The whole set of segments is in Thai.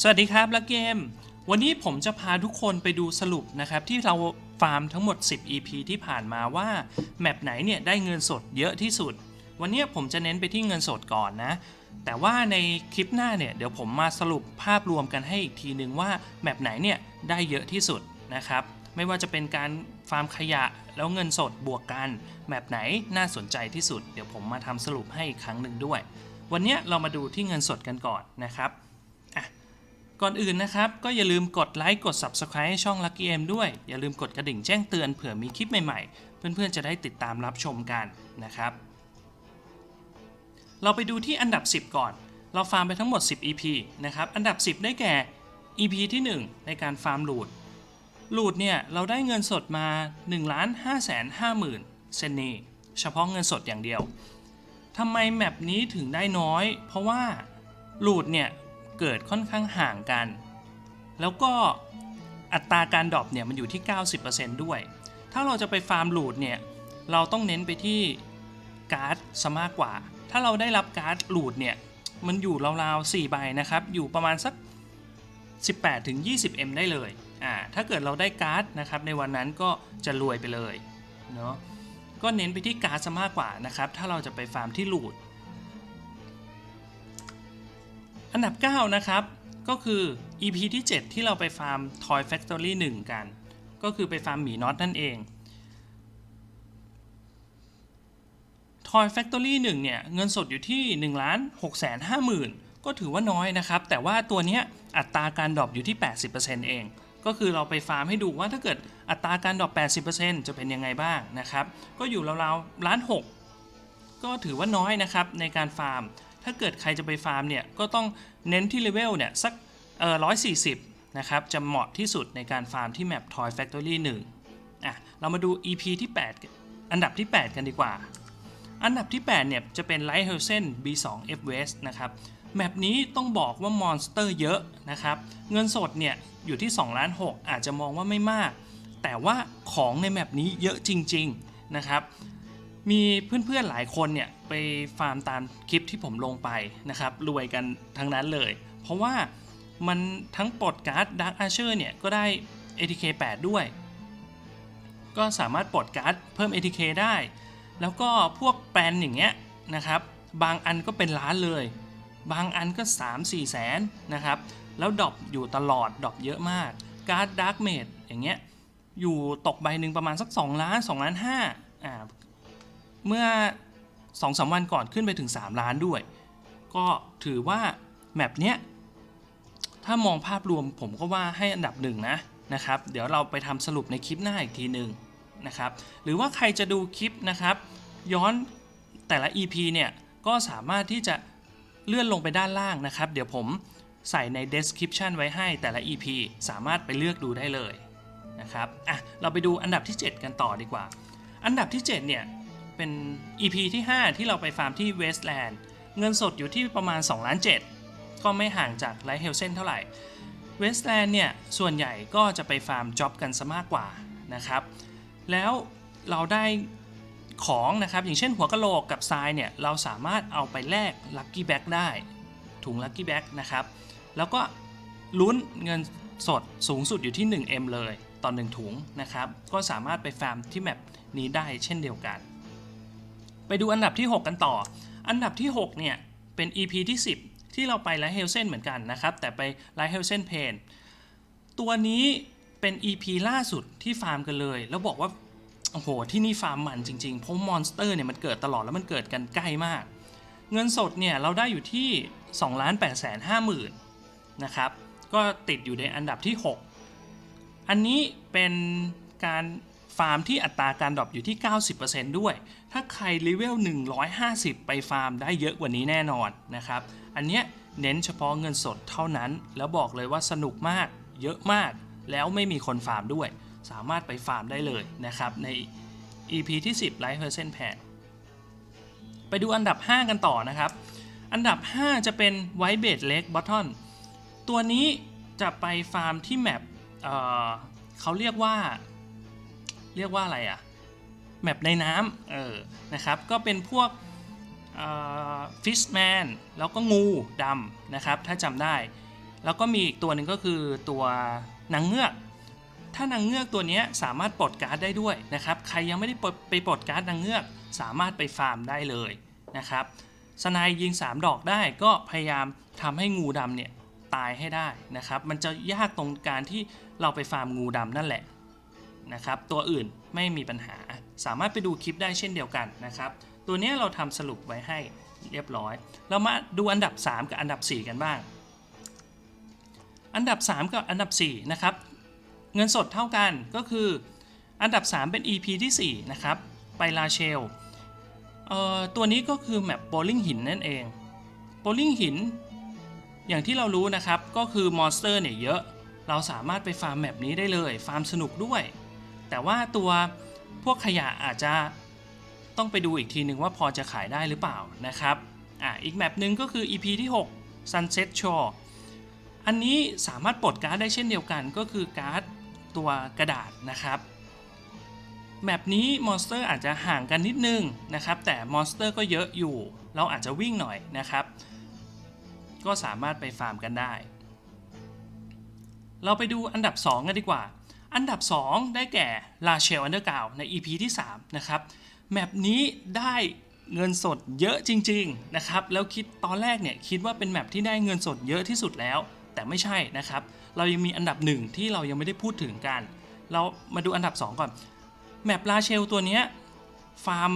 สวัสดีครับลักเกม วันนี้ผมจะพาทุกคนไปดูสรุปนะครับ ที่เราฟาร์มทั้งหมด 10 EP ที่ผ่านมาว่า แมปไหนเนี่ยได้เงินสดเยอะที่สุด วันนี้ผมจะเน้นไปที่เงินสดก่อนนะ แต่ว่าในคลิปหน้าเนี่ยเดี๋ยวผมมาสรุปภาพรวมกันให้อีกทีนึงว่าแมปไหนเนี่ยได้เยอะที่สุดนะครับไม่ว่าจะเป็นการฟาร์มขยะแล้วเงินสดบวกกันแมปไหนน่าสนใจที่สุด เดี๋ยวผมมาทำสรุปให้อีกครั้งหนึ่งด้วย วันนี้เรามาดูที่เงินสดกันก่อนนะครับ ก่อนอื่นนะครับ ก็อย่าลืมกดไลค์กด Subscribe ให้ช่อง Lucky M ด้วย อย่าลืมกดกระดิ่งแจ้งเตือนเผื่อมีคลิปใหม่ๆ เพื่อนๆ จะได้ติดตามรับชมกันนะครับ เราไปดูที่อันดับ 10 ก่อน เราฟาร์มไปทั้งหมด 10 EP นะครับ อันดับ 10 ได้แก่ EP ที่ 1 ในการฟาร์มลูดลูดเนี่ย เราได้เงินสดมา 1 5 5 0 0 0เซนนีเฉพาะเงินสดอย่างเดียวทำไมแมปนี้ถึงได้น้อย เพราะว่าลูดเนี่ย เกิดค่อนข้างห่างกัน แล้วก็อัตราการดรอปเนี่ยมันอยู่ที่ 90%ด้วย ถ้าเราจะไปฟาร์มลูดเนี่ยเราต้องเน้นไปที่การ์ดซะมากกว่า ถ้าเราได้รับการ์ดลูดเนี่ยมันอยู่ราวๆ4ใบนะครับ อยู่ประมาณสัก 18ถึง20 M ได้เลยอ่าถ้าเกิดเราได้การ์ดนะครับในวันนั้นก็จะรวยไปเลยเนาะก็เน้นไปที่การ์ดซะมากกว่านะครับถ้าเราจะไปฟาร์มที่ลูด อันดับ 9 นะครับ ก็คือ EP ที่ 7 ที่เราไปฟาร์ม Toy Factory 1 กัน ก็คือไปฟาร์มหมีน็อตนั่นเอง Toy Factory 1 เนี่ย เงินสดอยู่ที่1ล้าน6แสน5หมื่นก็ถือว่าน้อยนะครับ แต่ว่าตัวนี้อัตราการดรอปอยู่ที่ 80%เอง ก็คือเราไปฟาร์มให้ดูว่าถ้าเกิดอัตราการดรอป80%จะเป็นยังไงบ้างนะครับ ก็อยู่ราวๆล้าน6ก็ถือว่าน้อยนะครับในการฟาร์ม ถ้าเกิดใครจะไปฟาร์มเนี่ยก็ต้องเน้นที่เลเวลเนี่ยสักเอ่อ140นะครับจะเหมาะที่สุดในการฟาร์มที่แมป Toy Factory 1อะเรามาดู EP ที่ 8 อันดับที่ 8 กันดีกว่า อันดับที่ 8 เนี่ย จะเป็น Light h e l s e n B2 F West นะครับ แมปนี้ต้องบอกว่ามอนสเตอร์เยอะนะครับ เงินสดเนี่ย อยู่ที่2ล้าน6อาจจะมองว่าไม่มาก แต่ว่าของในแมปนี้เยอะจริง ๆ นะครับ มีเพื่อนๆหลายคนเนี่ยไปฟาร์มตามคลิปที่ผมลงไปนะครับรวยกันทั้งนั้นเลย เพราะว่ามันทั้งปลดการ์ด Dark Archer เนี่ยก็ได้ ATK 8 ด้วย ก็สามารถปลดการ์ดเพิ่ม ATK ได้ แล้วก็พวกแปลนอย่างเงี้ยนะครับ บางอันก็เป็นล้านเลย บางอันก็ 3-4แสนนะครับ แล้วดรอปอยู่ตลอดดรอปเยอะมากการ์ดดาร์กเมดอย่างเงี้ยอยู่ตกใบหนึ่งประมาณสัก 2 ล้าน2ล้าน5อ่า เมื่อ2-3วันก่อนขึ้นไปถึง 3 ล้านด้วย ก็ถือว่าแมปเนี้ยถ้ามองภาพรวมผมก็ว่าให้อันดับหนึ่งนะนะครับ เดี๋ยวเราไปทำสรุปในคลิปหน้าอีกทีหนึ่งนะครับ หรือว่าใครจะดูคลิปนะครับ ย้อนแต่ละ EP เนี่ยก็สามารถที่จะเลื่อนลงไปด้านล่างนะครับ เดี๋ยวผมใส่ใน description ไว้ให้แต่ละ EP สามารถไปเลือกดูได้เลยนะครับ อะ เราไปดูอันดับที่ 7 กันต่อดีกว่า อันดับที่ 7 เนี่ย เป็น EP ที่ 5 ที่เราไปฟาร์มที่ Westland เงินสดอยู่ที่ประมาณ2ล้าน7ก็ไม่ห่างจากไลท์เฮลเซนเท่าไหร่เวสต์แลนด์เนี่ย ส่วนใหญ่ก็จะไปฟาร์มจ็อบกันซะมากกว่านะครับ แล้วเราได้ของนะครับ อย่างเช่นหัวกะโหลกกับทรายเนี่ย เราสามารถเอาไปแลกลัคกี้แบ็กได้ ถุงลัคกี้แบ็กนะครับ แล้วก็ลุ้นเงินสดสูงสุดอยู่ที่ 1M เลยต่อ1ถุงนะครับ ก็สามารถไปฟาร์มที่แมปนี้ได้เช่นเดียวกัน ไปดูอันดับที่ 6 กันต่อ อันดับที่ 6 เนี่ย เป็น EP ที่ 10 ที่เราไปไลท์เฮลเซนเหมือนกันนะครับ แต่ไปไลท์เฮลเซนเพนตัวนี้เป็น EP ล่าสุดที่ฟาร์มกันเลย แล้วบอกว่า โอ้โห ที่นี่ฟาร์มมันจริงๆ เพราะมอนสเตอร์เนี่ยมันเกิดตลอดแล้วมันเกิดกันใกล้มาก เงินสดเนี่ย เราได้อยู่ที่2ล้าน8แสน5หมื่นนะครับ ก็ติดอยู่ในอันดับที่ 6 อันนี้เป็นการ ฟาร์มที่อัตราการดรอปอยู่ที่ 90%ด้วย ถ้าใครเลเวล 150 ไปฟาร์มได้เยอะกว่านี้แน่นอนนะครับ อันเนี้ยเน้นเฉพาะเงินสดเท่านั้น แล้วบอกเลยว่าสนุกมาก เยอะมาก แล้วไม่มีคนฟาร์มด้วย สามารถไปฟาร์มได้เลยนะครับ ใน EP ที่ 10 Life Person Pan ไปดูอันดับ 5 กันต่อนะครับ อันดับ 5 จะเป็น White b a d Lake Bottom ตัวนี้จะไปฟาร์มที่แมปเเขาเรียกว่า เรียกว่าอะไรอะแมปในน้ำเออนะครับก็เป็นพวกฟิชแมนแล้วก็งูดำนะครับถ้าจำได้ แล้วก็มีอีกตัวหนึ่งก็คือตัวนางเงือก ถ้านางเงือกตัวนี้สามารถปลดการ์ดได้ด้วยนะครับใครยังไม่ได้ไปปลดการ์ดนางเงือกสามารถไปฟาร์มได้เลยนะครับสนายยิง 3 ดอกได้ก็พยายามทำให้งูดำเนี่ยตายให้ได้นะครับมันจะยากตรงการที่เราไปฟาร์มงูดำนั่นแหละ นะครับ ตัวอื่นไม่มีปัญหา สามารถไปดูคลิปได้เช่นเดียวกันนะครับ ตัวนี้เราทำสรุปไว้ให้เรียบร้อย เรามาดูอันดับ 3 กับอันดับ 4 กันบ้าง อันดับ 3 กับอันดับ 4 นะครับ เงินสดเท่ากันก็คืออันดับ 3 เป็น EP ที่ 4 นะครับ ไปลาเชลเตัวนี้ก็คือแมปโบลิ่งหินนั่นเองโบลิ่งหิน อย่างที่เรารู้นะครับ ก็คือมอนสเตอร์เนี่ยเยอะ เราสามารถไปฟาร์มแมปนี้ได้เลย ฟาร์มสนุกด้วย แต่ว่าตัวพวกขยะอาจจะต้องไปดูอีกทีหนึ่งว่าพอจะขายได้หรือเปล่านะครับอะอีกแมปหนึ่งก็คือ EP ที่ 6 Sunset Shore อันนี้สามารถปลดการ์ดได้เช่นเดียวกันก็คือการ์ดตัวกระดาษนะครับแมปนี้มอนสเตอร์อาจจะห่างกันนิดนึงนะครับ แต่มอนสเตอร์ก็เยอะอยู่ เราอาจจะวิ่งหน่อยนะครับ ก็สามารถไปฟาร์มกันได้ เราไปดูอันดับ 2 กันดีกว่า อันดับ 2 ได้แก่ลาเชลอันเดอร์กาวใน EP ที่ 3 นะครับ แมปนี้ได้เงินสดเยอะจริง ๆ นะครับ แล้วคิดตอนแรกเนี่ยคิดว่าเป็นแมปที่ได้เงินสดเยอะที่สุดแล้ว แต่ไม่ใช่นะครับ เรายังมีอันดับหนึ่งที่เรายังไม่ได้พูดถึงกัน เรามาดูอันดับ 2 ก่อน แมปลาเชลตัวเนี้ยฟาร์ม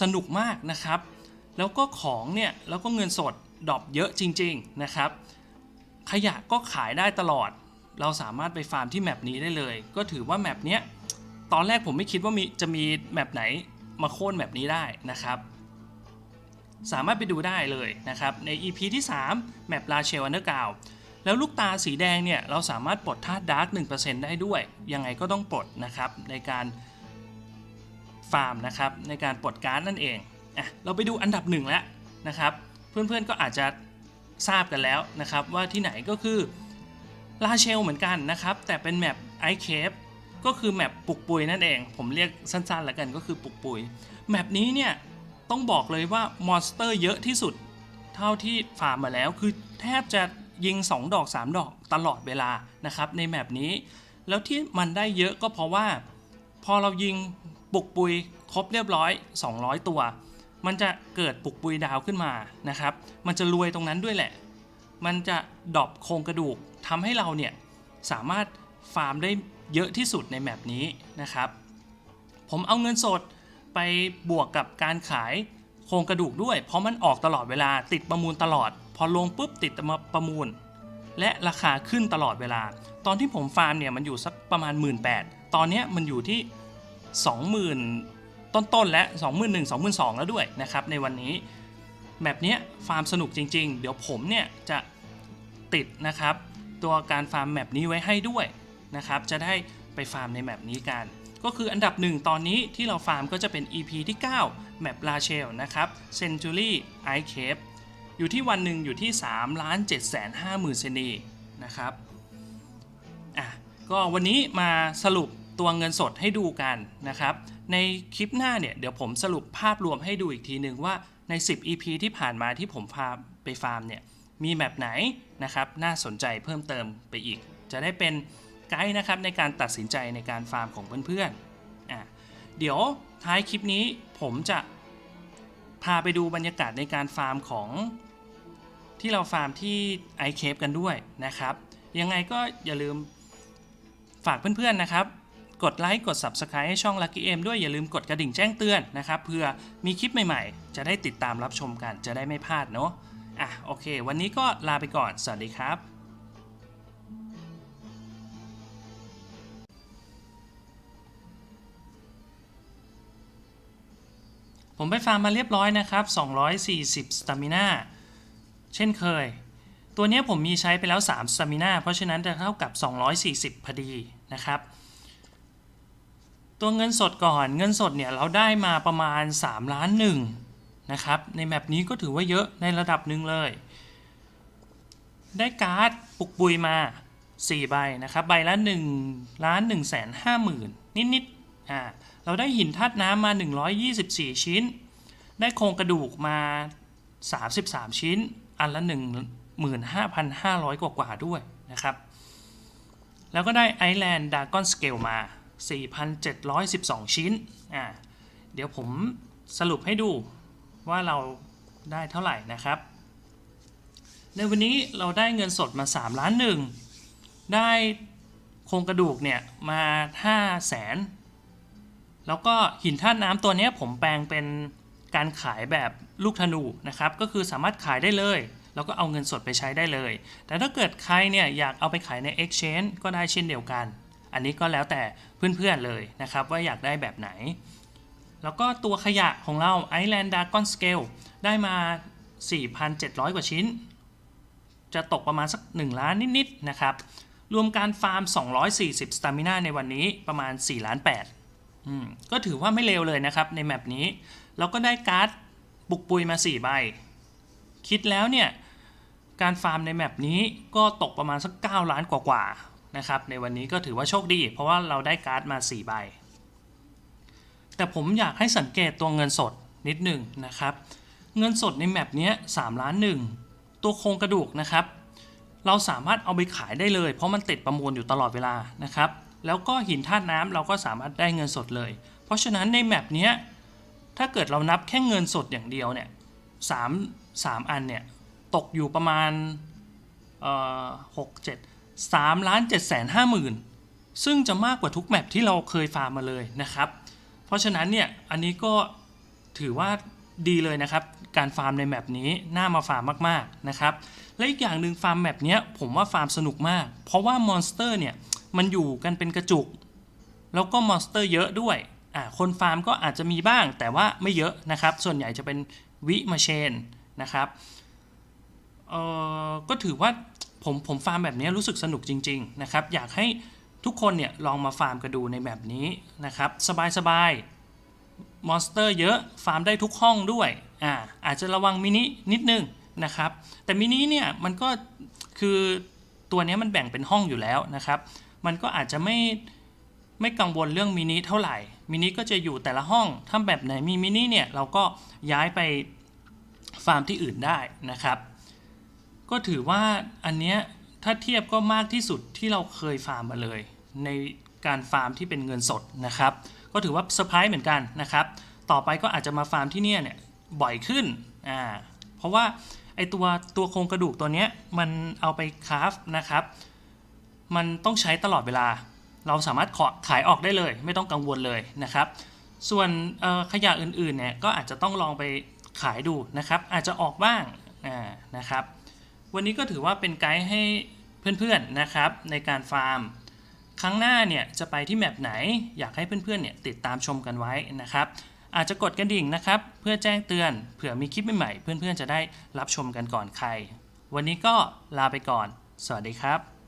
สนุกมากนะครับ แล้วก็ของเนี่ยแล้วก็เงินสดดรอปเยอะจริง ๆ นะครับ ขยะก็ขายได้ตลอด เราสามารถไปฟาร์มที่แมปนี้ได้เลย ก็ถือว่าแมปเนี้ยตอนแรกผมไม่คิดว่ามีจะมีแมปไหนมาโค่นแมปนี้ได้นะครับ สามารถไปดูได้เลยนะครับใน EP ที่ 3 แมปลาเชลอันเดอร์กาวแล้วลูกตาสีแดงเนี่ยเราสามารถปลดธาตุดาร์ก1%ได้ด้วย ยังไงก็ต้องปลดนะครับในการฟาร์มนะครับในการปลดการ์ดนั่นเองอะเราไปดูอันดับหนึ่งแล้วนะครับ เพื่อนๆก็อาจจะทราบกันแล้วนะครับว่าที่ไหนก็คือ ลาเชลเหมือนกันนะครับ แต่เป็นแมปไอเคฟก็คือแมปปุกปุยนั่นเอง ผมเรียกสั้นๆแล้วกันก็คือปุกปุยแมปนี้เนี่ยต้องบอกเลยว่ามอนสเตอร์เยอะที่สุด เท่าที่ฟามมาแล้วคือแทบจะยิง 2 ดอก 3 ดอกตลอดเวลานะครับในแมปนี้ แล้วที่มันได้เยอะก็เพราะว่า พอเรายิงปุกปุยครบเรียบร้อย 200 ตัว มันจะเกิดปุกปุยดาวขึ้นมานะครับ มันจะรวยตรงนั้นด้วยแหละ มันจะดรอปโครงกระดูก ทำให้เราเนี่ยสามารถฟาร์มได้เยอะที่สุดในแมปนี้นะครับ ผมเอาเงินสดไปบวกกับการขายโครงกระดูกด้วย เพราะมันออกตลอดเวลาติดประมูลตลอด พอลงปุ๊บติดมาประมูล และราคาขึ้นตลอดเวลา ตอนที่ผมฟาร์มเนี่ยมันอยู่สักประมาณ 1 8ื่นตอนนี้มันอยู่ที่ 20,000 ต้นๆและ 21,000 22,000 แล้วด้วยนะครับในวันนี้แมปนี้ฟาร์มสนุกจริง ๆ เดี๋ยวผมเนี่ยจะติดนะครับ ตัวการฟาร์มแมปนี้ไว้ให้ด้วยนะครับ จะได้ไปฟาร์มในแมปนี้กัน ก็คืออันดับหนึ่งตอนนี้ที่เราฟาร์มก็จะเป็น EP ที่ 9 แมปลาเชลนะครับ Century Ice Cave อยู่ที่วันหนึ่งอยู่ที่3ล้าน7แสน5หมื่นเซนีนะครับอะก็วันนี้มาสรุปตัวเงินสดให้ดูกันนะครับ ในคลิปหน้าเนี่ยเดี๋ยวผมสรุปภาพรวมให้ดูอีกทีหนึ่งว่าใน 10 EP ที่ผ่านมาที่ผมพาไปฟาร์มเนี่ย มีแมปไหนนะครับน่าสนใจเพิ่มเติมไปอีก จะได้เป็นไกด์นะครับในการตัดสินใจในการฟาร์มของเพื่อนๆอะเดี๋ยวท้ายคลิปนี้ผมจะพาไปดูบรรยากาศในการฟาร์มของที่เราฟาร์มที่ไอเคฟกันด้วยนะครับ ยังไงก็อย่าลืมฝากเพื่อนๆนะครับ กดไลค์กด Subscribe ให้ช่อง Lucky M ด้วยอย่าลืมกดกระดิ่งแจ้งเตือนนะครับเพื่อมีคลิปใหม่ๆ จะได้ติดตามรับชมกันจะได้ไม่พลาดเนาะ อะโอเค วันนี้ก็ลาไปก่อน สวัสดีครับผมไปฟาร์มมาเรียบร้อยนะครับ 240 สตามิน่า เช่นเคย ตัวนี้ผมมีใช้ไปแล้ว 3 สตามิน่า เพราะฉะนั้นจะเท่ากับ 240 พอดีนะครับ ตัวเงินสดก่อน เงินสดเนี่ยเราได้มาประมาณ 3 ล้านหนึ่ง นะครับ ในแมปนี้ก็ถือว่าเยอะในระดับหนึ่งเลย ได้การ์ดปุกปุยมา 4 ใบนะครับ ใบละ1ล้าน1แสน5หมื่นนิดๆอ่าเราได้หินธาตุน้ำมา 124 ชิ้น ได้โครงกระดูกมา 33 ชิ้น อันละ 15,500 กว่ากว่าด้วยนะครับ แล้วก็ได้ Island Dragon Scale มา 4,712 ชิ้นอ่าเดี๋ยวผมสรุปให้ดู ว่าเราได้เท่าไหร่นะครับ ในวันนี้เราได้เงินสดมา 3 ล้านหนึ่งได้โครงกระดูกเนี่ยมา5แสนแล้วก็หินธาตุน้ำตัวนี้ผมแปลงเป็นการขายแบบลูกธนูนะครับ ก็คือสามารถขายได้เลย แล้วก็เอาเงินสดไปใช้ได้เลย แต่ถ้าเกิดใครเนี่ยอยากเอาไปขายใน Exchange ก็ได้เช่นเดียวกัน อันนี้ก็แล้วแต่เพื่อนๆเลยนะครับ ว่าอยากได้แบบไหน แล้วก็ตัวขยะของเรา Island Dragon Scale ได้มา 4,700 กว่าชิ้น จะตกประมาณสัก 1 ล้านนิด ๆ นะครับ รวมการฟาร์ม 240 สตามินาในวันนี้ประมาณ 4 ล้าน8อืมก็ถือว่าไม่เลวเลยนะครับในแมปนี้แล้วก็ได้การ์ดบุกปุยมา 4 ใบ คิดแล้วเนี่ย การฟาร์มในแมปนี้ก็ตกประมาณสัก 9 ล้านกว่า ๆ นะครับ ในวันนี้ก็ถือว่าโชคดี เพราะว่าเราได้การ์ดมา 4 ใบ แต่ผมอยากให้สังเกตตัวเงินสดนิดหนึ่งนะครับ เงินสดในแมปนี้ย3ล้านหนึ่งตัวโครงกระดูกนะครับ เราสามารถเอาไปขายได้เลย เพราะมันติดประมูลอยู่ตลอดเวลานะครับ แล้วก็หินธาตุน้ำเราก็สามารถได้เงินสดเลย เพราะฉะนั้นในแมปนี้ถ้าเกิดเรานับแค่เงินสดอย่างเดียวเนี่ยสามสามอันเนี่ยตกอยู่ประมาณเอ่อหกเจ็ดสามล้านเจ็ดแสนห้าหมื่นซึ่งจะมากกว่าทุกแมปที่เราเคยฟาร์มมาเลยนะครับ ราะฉะนั้นเนี่ยอันนี้ก็ถือว่าดีเลยนะครับ การฟาร์มในแมปนี้น่ามาฟาร์มมากๆนะครับ และอีกอย่างหนึ่งฟาร์มแมปเนี้ยผมว่าฟาร์มสนุกมาก เพราะว่ามอนสเตอร์เนี่ยมันอยู่กันเป็นกระจุก แล้วก็มอนสเตอร์เยอะด้วยอ่าคนฟาร์มก็อาจจะมีบ้างแต่ว่าไม่เยอะนะครับ ส่วนใหญ่จะเป็นวิมาเชนนะครับเอ่อก็ถือว่าผมผมฟาร์มแบบนี้รู้สึกสนุกจริง ๆ นะครับ อยากให้ ทุกคนเนี่ยลองมาฟาร์มกันดูในแบบนี้นะครับ สบายๆมอนสเตอร์เยอะฟาร์มได้ทุกห้องด้วยอ่าอาจจะระวังมินินิดนึงนะครับ แต่มินิเนี่ยมันก็คือตัวเนี้ยมันแบ่งเป็นห้องอยู่แล้วนะครับ มันก็อาจจะไม่ไม่กังวลเรื่องมินิเท่าไหร่มินิก็จะอยู่แต่ละห้องถ้าแบบไหนมีมินิเนี่ยเราก็ย้ายไปฟาร์มที่อื่นได้นะครับ ก็ถือว่าอันเนี้ยถ้าเทียบก็มากที่สุดที่เราเคยฟาร์มมาเลย ในการฟาร์มที่เป็นเงินสดนะครับ ก็ถือว่าเซอร์ไพรส์เหมือนกันนะครับ ต่อไปก็อาจจะมาฟาร์มที่เนี่ยเนี่ยบ่อยขึ้นอ่าเพราะว่าไอตัวตัวโครงกระดูกตัวเนี้ยมันเอาไปคราฟนะครับ มันต้องใช้ตลอดเวลา เราสามารถขอขายออกได้เลย ไม่ต้องกังวลเลยนะครับ ส่วนขยะอื่นๆเนี่ยก็อาจจะต้องลองไปขายดูนะครับ อาจจะออกบ้างนะครับ วันนี้ก็ถือว่าเป็นไกด์ให้เพื่อนๆนะครับในการฟาร์ม ครั้งหน้าเนี่ยจะไปที่แมปไหน อยากให้เพื่อนๆเนี่ยติดตามชมกันไว้นะครับ อาจจะกดกระดิ่งนะครับ เพื่อแจ้งเตือนเผื่อมีคลิปใหม่ๆเพื่อนๆจะได้รับชมกันก่อนใคร วันนี้ก็ลาไปก่อน สวัสดีครับ